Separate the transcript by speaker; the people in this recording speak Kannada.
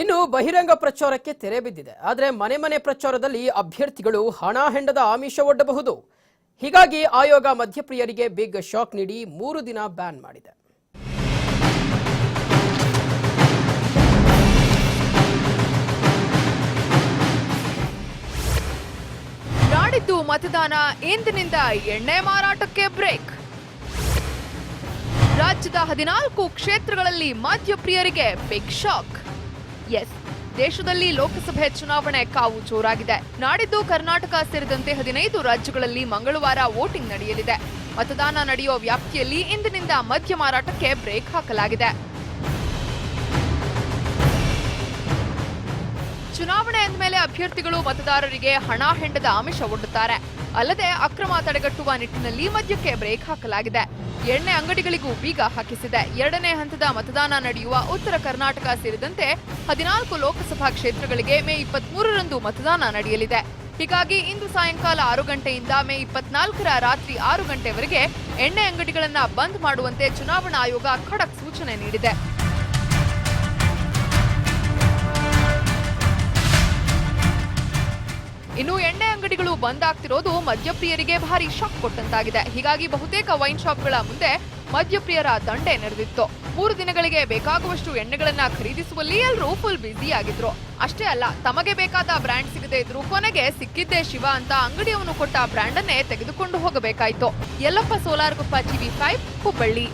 Speaker 1: ಇನ್ನು ಬಹಿರಂಗ ಪ್ರಚಾರಕ್ಕೆ ತೆರೆ ಬಿದ್ದಿದೆ. ಆದರೆ ಮನೆ ಮನೆ ಪ್ರಚಾರದಲ್ಲಿ ಅಭ್ಯರ್ಥಿಗಳು ಹಣ ಹೆಂಡದ ಆಮಿಷ ಒಡ್ಡಬಹುದು. ಹೀಗಾಗಿ ಆಯೋಗ ಮಧ್ಯಪ್ರಿಯರಿಗೆ ಬಿಗ್ ಶಾಕ್ ನೀಡಿ ಮೂರು ದಿನ ಬ್ಯಾನ್ ಮಾಡಿದೆ.
Speaker 2: ನಾಡಿದ್ದು ಮತದಾನ ಇಂದಿನಿಂದ ಎಣ್ಣೆ ಮಾರಾಟಕ್ಕೆ ಬ್ರೇಕ್. ರಾಜ್ಯದ ಹದಿನಾಲ್ಕು ಕ್ಷೇತ್ರಗಳಲ್ಲಿ ಮಧ್ಯಪ್ರಿಯರಿಗೆ ಬಿಗ್ ಶಾಕ್. ಎಸ್ ದೇಶದಲ್ಲಿ ಲೋಕಸಭೆ ಚುನಾವಣೆ ಕಾವು ಜೋರಾಗಿದೆ. ನಾಡಿದ್ದು ಕರ್ನಾಟಕ ಸೇರಿದಂತೆ ಹದಿನೈದು ರಾಜ್ಯಗಳಲ್ಲಿ ಮಂಗಳವಾರ ವೋಟಿಂಗ್ ನಡೆಯಲಿದೆ. ಮತದಾನ ನಡೆಯುವ ವ್ಯಾಪ್ತಿಯಲ್ಲಿ ಇಂದಿನಿಂದ ಮದ್ಯ ಮಾರಾಟಕ್ಕೆ ಬ್ರೇಕ್ ಹಾಕಲಾಗಿದೆ. ಅಭ್ಯರ್ಥಿಗಳು ಮತದಾರರಿಗೆ ಹಣ ಹೆಂಡದ ಆಮಿಷ ಒಡ್ಡುತ್ತಾರೆ. ಅಲ್ಲದೆ ಅಕ್ರಮ ತಡೆಗಟ್ಟುವ ನಿಟ್ಟಿನಲ್ಲಿ ಮದ್ಯಕ್ಕೆ ಬ್ರೇಕ್ ಹಾಕಲಾಗಿದೆ. ಎಣ್ಣೆ ಅಂಗಡಿಗಳಿಗೂ ಬೀಗ ಹಾಕಿಸಿದೆ. ಎರಡನೇ ಹಂತದ ಮತದಾನ ನಡೆಯುವ ಉತ್ತರ ಕರ್ನಾಟಕ ಸೇರಿದಂತೆ ಹದಿನಾಲ್ಕು ಲೋಕಸಭಾ ಕ್ಷೇತ್ರಗಳಿಗೆ ಮೇ ಇಪ್ಪತ್ಮೂರರಂದು ಮತದಾನ ನಡೆಯಲಿದೆ. ಹೀಗಾಗಿ ಇಂದು ಸಾಯಂಕಾಲ ಆರು ಗಂಟೆಯಿಂದ ಮೇ ಇಪ್ಪತ್ನಾಲ್ಕರ ರಾತ್ರಿ ಆರು ಗಂಟೆವರೆಗೆ ಎಣ್ಣೆ ಅಂಗಡಿಗಳನ್ನು ಬಂದ್ ಮಾಡುವಂತೆ ಚುನಾವಣಾ ಆಯೋಗ ಖಡಕ್ ಸೂಚನೆ ನೀಡಿದೆ. ಇನ್ನು ಎಣ್ಣೆ ಅಂಗಡಿಗಳು ಬಂದ್ ಆಗ್ತಿರೋದು ಮದ್ಯಪ್ರಿಯರಿಗೆ ಭಾರಿ ಶಾಕ್ ಕೊಟ್ಟಂತಾಗಿದೆ. ಹೀಗಾಗಿ ಬಹುತೇಕ ವೈನ್ ಶಾಪ್ಗಳ ಮುಂದೆ ಮದ್ಯಪ್ರಿಯರ ದಂಡೆ ನಡೆದಿತ್ತು ಮೂರು ದಿನಗಳಿಗೆ ಬೇಕಾಗುವಷ್ಟು ಎಣ್ಣೆಗಳನ್ನ ಖರೀದಿಸುವಲ್ಲಿ ಎಲ್ಲರೂ ಫುಲ್ ಬ್ಯುಸಿ ಆಗಿದ್ರು. ಅಷ್ಟೇ ಅಲ್ಲ, ತಮಗೆ ಬೇಕಾದ ಬ್ರ್ಯಾಂಡ್ ಸಿಗದೇ ಇದ್ರು ಕೊನೆಗೆ ಸಿಕ್ಕಿದ್ದೇ ಶಿವ ಅಂತ ಅಂಗಡಿಯವನು ಕೊಟ್ಟ ಬ್ರ್ಯಾಂಡನ್ನೇ ತೆಗೆದುಕೊಂಡು ಹೋಗಬೇಕಾಯ್ತು. Yallappa solar Guppa TV five, Hubballi.